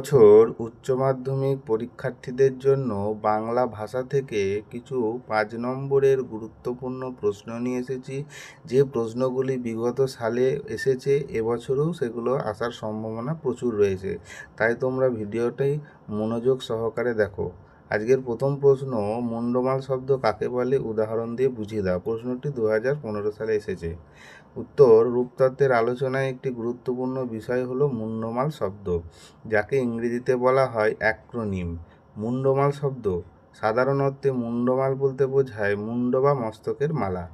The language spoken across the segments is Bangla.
বছর উচ্চ মাধ্যমিক পরীক্ষার্থীদের জন্য বাংলা ভাষা থেকে কিছু পাঁচ নম্বরের গুরুত্বপূর্ণ প্রশ্ন নিয়ে এসেছি। যে প্রশ্নগুলি বিগত সালে এসেছে, এবছরও সেগুলো আসার সম্ভাবনা প্রচুর রয়েছে। তাই তোমরা ভিডিওটাই মনোযোগ সহকারে দেখো। আজকের প্রথম প্রশ্ন, মুন্ডমাল শব্দ কাকে বলে? উদাহরণ দিয়ে বুঝিয়ে দাও। প্রশ্নটি দু হাজার পনেরো সালে এসেছে। উত্তর, রূপতত্ত্বের আলোচনায় একটি গুরুত্বপূর্ণ বিষয় হলো মুন্ডমাল শব্দ, যাকে ইংরেজিতে বলা হয় অ্যাক্রোনিম। মুন্ডমাল শব্দ, সাধারণ অর্থে মুন্ডমাল বলতে বোঝায় মুন্ড বা মস্তকের মালা।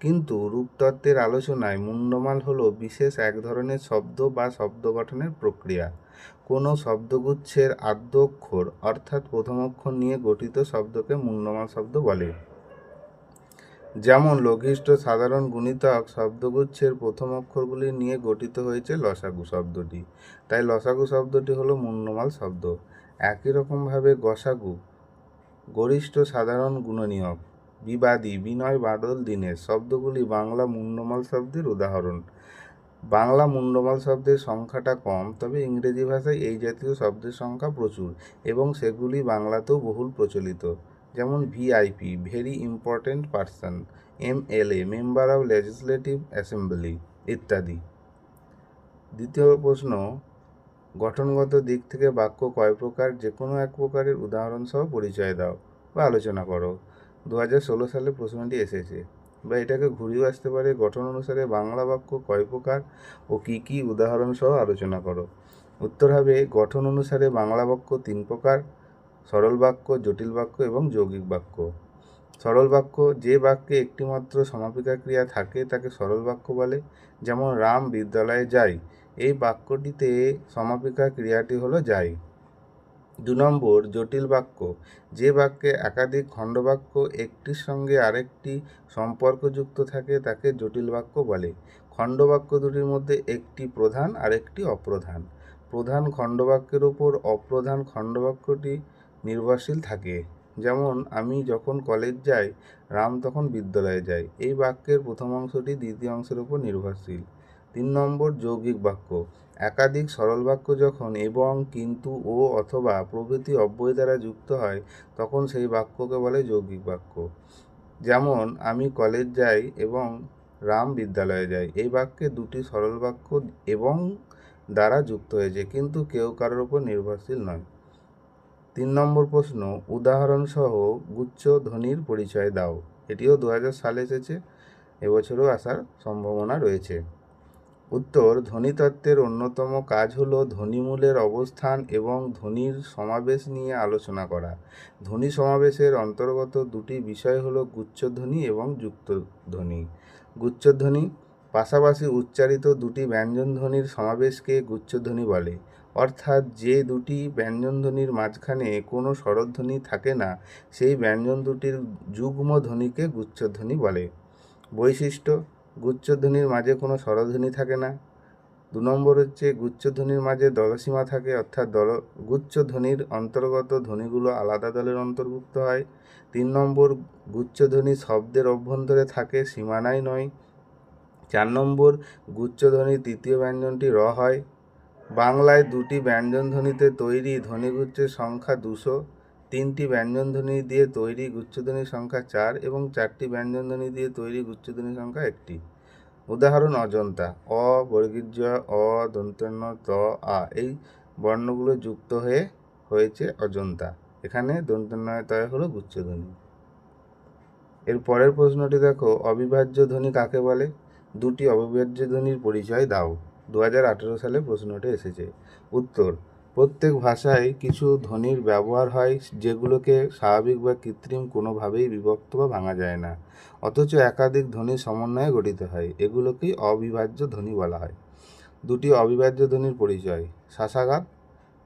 কিন্তু রূপতত্ত্বের আলোচনায় মুন্ডমাল হলো বিশেষ এক ধরনের শব্দ বা শব্দ গঠনের প্রক্রিয়া। কোনো শব্দগুচ্ছের আদ্য অক্ষর অর্থাৎ প্রথম অক্ষর নিয়ে গঠিত শব্দকে মুন্ডমাল শব্দ বলে। যেমন লঘিষ্ঠ সাধারণ গুণিতক শব্দগুচ্ছের প্রথম অক্ষরগুলি নিয়ে গঠিত হয়েছে লসাগু শব্দটি। তাই লসাগু শব্দটি হলো মুন্ডমাল শব্দ। একই রকমভাবে গসাগু, গরিষ্ঠ সাধারণ গুণনীয়ক, বিবাদী, বিনয়, বাদল, দীনেশ শব্দগুলি বাংলা মুন্ডমাল শব্দের উদাহরণ। বাংলা মুন্ডমাল শব্দের সংখ্যাটা কম, তবে ইংরেজি ভাষায় এই জাতীয় শব্দের সংখ্যা প্রচুর এবং সেগুলি বাংলাতেও বহুল প্রচলিত। যেমন VIP, very important person, MLA, member of legislative assembly ইত্যাদি। দ্বিতীয় প্রশ্ন, গঠনগত দিক থেকে বাক্য কয় প্রকার? যে কোনো এক প্রকারের উদাহরণসহ পরিচয় দাও বা আলোচনা করো। দু হাজার ষোলো সালে প্রশ্নটি এসেছে বা এটাকে ঘুরিয়েও আসতে পারে। গঠন অনুসারে বাংলা বাক্য কয় প্রকার ও কী কী উদাহরণ সহ আলোচনা করো। উত্তর হবে, গঠন অনুসারে বাংলা বাক্য তিন প্রকার, সরল বাক্য, জটিল বাক্য এবং যৌগিক বাক্য। সরল বাক্য, যে বাক্যে একটিমাত্র সমাপিকা ক্রিয়া থাকে তাকে সরল বাক্য বলে। যেমন, রাম বিদ্যালয়ে যায় এই বাক্যটিতে সমাপিকা ক্রিয়াটি হলো যায় দু নম্বর জটিল বাক্য। যে বাক্যে একাধিক খণ্ডবাক্য একটির সঙ্গে আরেকটি সম্পর্কযুক্ত থাকে, তাকে জটিল বাক্য বলে। খণ্ডবাক্য দুটির মধ্যে একটি প্রধান আর একটি অপ্রধান। প্রধান খণ্ডবাক্যের ওপর অপ্রধান খণ্ডবাক্যটি নির্ভরশীল থাকে। যেমন, আমি যখন কলেজ যাই, রাম তখন বিদ্যালয়ে যায়। এই বাক্যের প্রথম অংশটি দ্বিতীয় অংশের উপর নির্ভরশীল। তিন নম্বর যৌগিক বাক্য। একাধিক সরল বাক্য যখন এবং, কিন্তু, ও অথবা প্রভৃতি অব্যয় দ্বারা যুক্ত হয়, তখন সেই বাক্যকে বলে যৌগিক বাক্য। যেমন, আমি কলেজ যাই এবং রাম বিদ্যালয়ে যায় এই বাক্যে দুটি সরল বাক্য এবং দ্বারা যুক্ত হয়েছে, কিন্তু কেউ কারোর উপর নির্ভরশীল নয়। তিন নম্বর প্রশ্ন, উদাহরণসহ গুচ্ছ ধ্বনির পরিচয় দাও। এটিও দু হাজার সালে এসেছে, এবছরও আসার সম্ভাবনা রয়েছে। উত্তর, ধ্বনিতত্ত্বের অন্যতম কাজ হল ধ্বনিমূলের অবস্থান এবং ধ্বনির সমাবেশ নিয়ে আলোচনা করা। ধ্বনি সমাবেশের অন্তর্গত দুটি বিষয় হল গুচ্ছধ্বনি এবং যুক্তধ্বনি। গুচ্ছধ্বনি পাশাপাশি উচ্চারিত দুটি ব্যঞ্জনধ্বনির সমাবেশকে গুচ্ছধ্বনি বলে। অর্থাৎ যে দুটি ব্যঞ্জনধ্বনির মাঝখানে কোনো স্বরধ্বনি থাকে না, সেই ব্যঞ্জন দুটির যুগ্ম ধ্বনিকে গুচ্ছধ্বনি বলে। বৈশিষ্ট্য গুচ্ছধ্বনির মাঝে কোনো স্বরধ্বনি থাকে না। দু নম্বর হচ্ছে গুচ্ছধ্বনির মাঝে দলসীমা থাকে, অর্থাৎ দল, গুচ্ছধ্বনির অন্তর্গত ধ্বনিগুলো আলাদা দলের অন্তর্ভুক্ত হয়। তিন নম্বর, গুচ্ছধ্বনি শব্দের অভ্যন্তরে থাকে, সীমানায় নয়। চার নম্বর, গুচ্ছধ্বনির তৃতীয় ব্যঞ্জনটি র হয়। বাংলায় দুটি ব্যঞ্জনধ্বনিতে তৈরি ধ্বনিগুচ্ছের সংখ্যা দুশো। তিনটি ব্যঞ্জনধ্বনি দিয়ে তৈরি গুচ্ছধ্বনির সংখ্যা চার এবং চারটি ব্যঞ্জনধ্বনি দিয়ে তৈরি গুচ্ছধ্বনির সংখ্যা একটি। উদাহরণ অজন্তা। অ বর্গীর্য অ দন্তন্য ত, আ এই বর্ণগুলো যুক্ত হয়ে হয়েছে অজন্তা। এখানে দন্তন্বয় তয় হলো গুচ্ছধ্বনি। এর পরের প্রশ্নটি দেখো, অবিভাজ্য ধ্বনি কাকে বলে? দুটি অবিভাজ্য ধ্বনির পরিচয় দাও। দু হাজার আঠেরো সালে প্রশ্নটি এসেছে। উত্তর প্রত্যেক ভাষায় কিছু ধ্বনির ব্যবহার হয়, যেগুলোকে স্বাভাবিক বা কৃত্রিম কোনোভাবেই বিভক্ত বা ভাঙা যায় না। অথচ একাধিক ধ্বনির সমন্বয়ে গঠিত হয়, এগুলোকেই অবিভাজ্য ধ্বনি বলা হয়। দুটি অবিভাজ্য ধ্বনির পরিচয় শাসাঘাত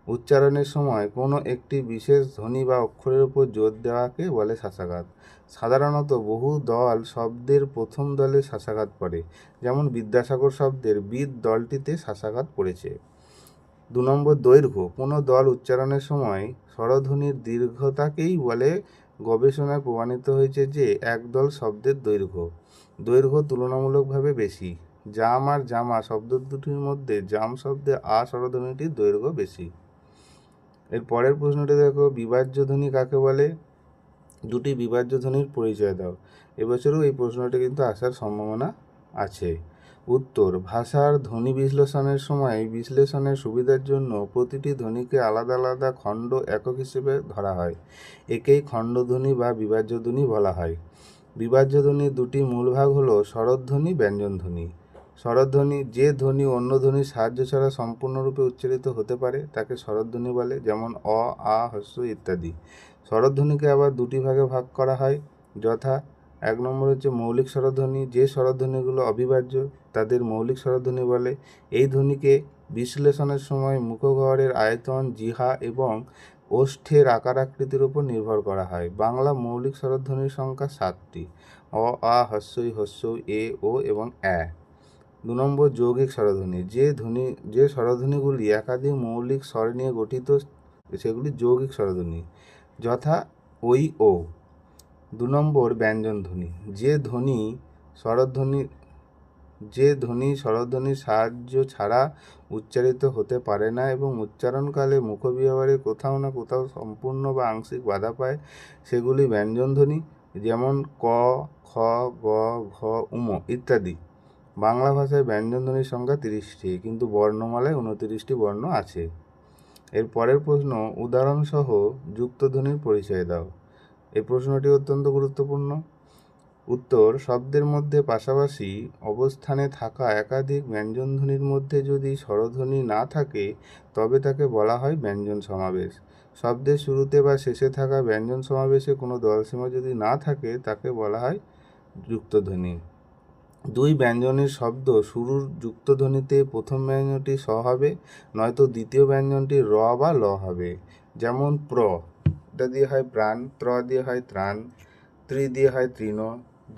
উচ্চারণের সময় কোনো একটি বিশেষ ধ্বনি বা অক্ষরের উপর জোর দেওয়াকে বলে শাসাঘাত সাধারণত বহু দল শব্দের প্রথম দলে শাসাঘাত পড়ে, যেমন বিদ্যাসাগর শব্দের বিদ দলটিতে শাসাঘাত পড়েছে। দু নম্বর দৈর্ঘ্য। কোনো দল উচ্চারণের সময় স্বরধ্বনির দীর্ঘতাকেই বলে গবেষণায় প্রমাণিত হয়েছে যে একদল শব্দের দৈর্ঘ্য। দৈর্ঘ্য তুলনামূলকভাবে বেশি। জাম আর জামা শব্দ দুটির মধ্যে জাম শব্দে আ স্বরধ্বনিটির দৈর্ঘ্য বেশি। এর পরের প্রশ্নটি দেখো, বিভাজ্য ধ্বনি কাকে বলে? দুটি বিভাজ্য ধ্বনির পরিচয় দাও। এবছরও এই প্রশ্নটি কিন্তু আসার সম্ভাবনা আছে। উত্তর, ভাষার ধ্বনি বিশ্লেষণের সময় বিশ্লেষণের সুবিধার জন্য প্রতিটি ধ্বনিকে আলাদা আলাদা খণ্ড একক হিসেবে ধরা হয়। একেই খণ্ডধ্বনি বা বিভাজ্য ধ্বনি বলা হয়। বিভাজ্য ধ্বনির দুটি মূল ভাগ হলো স্বরধ্বনি ব্যঞ্জনধ্বনি। স্বরধ্বনি যে ধ্বনি অন্য ধ্বনির সাহায্য ছাড়া সম্পূর্ণরূপে উচ্চারিত হতে পারে, তাকে স্বরধ্বনি বলে, যেমন অ, আ, হস্য ইত্যাদি। স্বরধ্বনিকে আবার দুটি ভাগে ভাগ করা হয়, যথা এক নম্বর হচ্ছে মৌলিক স্বরধ্বনি, যে স্বরধ্বনিগুলো অবিভাজ্য তাদের মৌলিক স্বরধ্বনি বলে। এই ধ্বনিকে বিশ্লেষণের সময় মুখগহ্বরের আয়তন, জিহা এবং ওষ্ঠের আকার আকৃতির উপর নির্ভর করা হয়। বাংলা মৌলিক স্বরধ্বনির সংখ্যা সাতটি। অ, আ, হস্যই হস্যই এ, ও এবং অ্যা। দু নম্বর যৌগিক স্বরধ্বনি। যে ধ্বনি, যে স্বরধ্বনিগুলি একাধিক মৌলিক স্বর নিয়ে গঠিত, সেগুলি যৌগিক স্বরধ্বনি। যথা ওই ও। দু নম্বর ব্যঞ্জন ধ্বনি। যে ধ্বনি স্বরধ্বনি, যে ধ্বনি স্বরধ্বনির সাহায্য ছাড়া উচ্চারিত হতে পারে না এবং উচ্চারণকালে মুখবিহবারে কোথাও না কোথাও সম্পূর্ণ বা আংশিক বাধা পায়, সেগুলি ব্যঞ্জনধ্বনি যেমন ক, খ, গ, ঘ, উম ইত্যাদি। বাংলা ভাষায় ব্যঞ্জনধ্বনির সংখ্যা তিরিশটি, কিন্তু বর্ণমালায় উনতিরিশটি বর্ণ আছে। এর পরের প্রশ্ন, উদাহরণসহ যুক্তধ্বনির পরিচয় দাও। এই প্রশ্নটি অত্যন্ত গুরুত্বপূর্ণ। উত্তর, শব্দের মধ্যে পাশাপাশি অবস্থানে থাকা একাধিক ব্যঞ্জনধ্বনির মধ্যে যদি স্বরধ্বনি না থাকে, তবে তাকে বলা হয় ব্যঞ্জন সমাবেশ। শব্দের শুরুতে বা শেষে থাকা ব্যঞ্জন সমাবেশে কোনো দলসীমা যদি না থাকে, তাকে বলা হয় যুক্তধ্বনি। দুই ব্যঞ্জনের শব্দ শুরুর যুক্তধ্বনিতে প্রথম ব্যঞ্জনটি স হবে, নয়তো দ্বিতীয় ব্যঞ্জনটি র বা ল হবে। যেমন প্র। এটা দিয়ে হয় প্রাণ ত্র দিয়ে হয় ত্রাণ, ত্রি দিয়ে হয় তৃণ,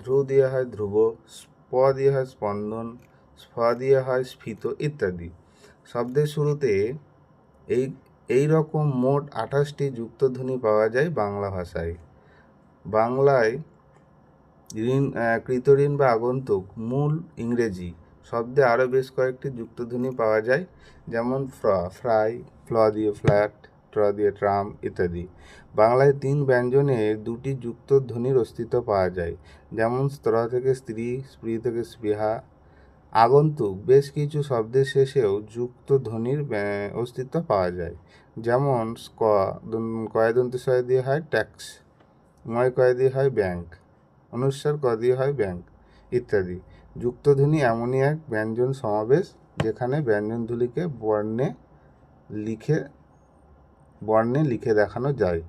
ধ্রু দিয়ে হয় ধ্রুব, স্প দিয়ে হয় স্পন্দন, স্ফ দিয়ে হয় স্ফীত ইত্যাদি। শব্দের শুরুতে এই এই রকম মোট আঠাশটি যুক্তধ্বনি পাওয়া যায় বাংলা ভাষায়। বাংলায় ঋণ কৃতঋণ বা আগন্তুক মূল ইংরেজি শব্দে আরও বেশ কয়েকটি যুক্তধ্বনি পাওয়া যায়। যেমন ফ্র, ফ্রাই, ফ্ল দিয়ে ফ্ল্যাট ট্র দিয়ে ট্রাম ইত্যাদি। বাংলায় তিন ব্যঞ্জনে দুটি যুক্ত ধ্বনির অস্তিত্ব পাওয়া যায়। যেমন স্তর থেকে স্ত্রী স্ত্রী থেকে স্পৃহা, আগন্তুক বেশ কিছু শব্দের শেষেও যুক্ত ধ্বনির অস্তিত্ব পাওয়া যায়। যেমন ক কয়দন্তস্বয় দিয়ে হয় ট্যাক্স, ময় কয় দিয়ে হয় ব্যাংক অনুস্বার ক দিয়ে হয় ব্যাংক ইত্যাদি। যুক্তধ্বনি এমনই এক ব্যঞ্জন সমাবেশ, যেখানে ব্যঞ্জনধ্বনিকে বর্ণে লিখে বর্ণে লিখে দেখানো যায়।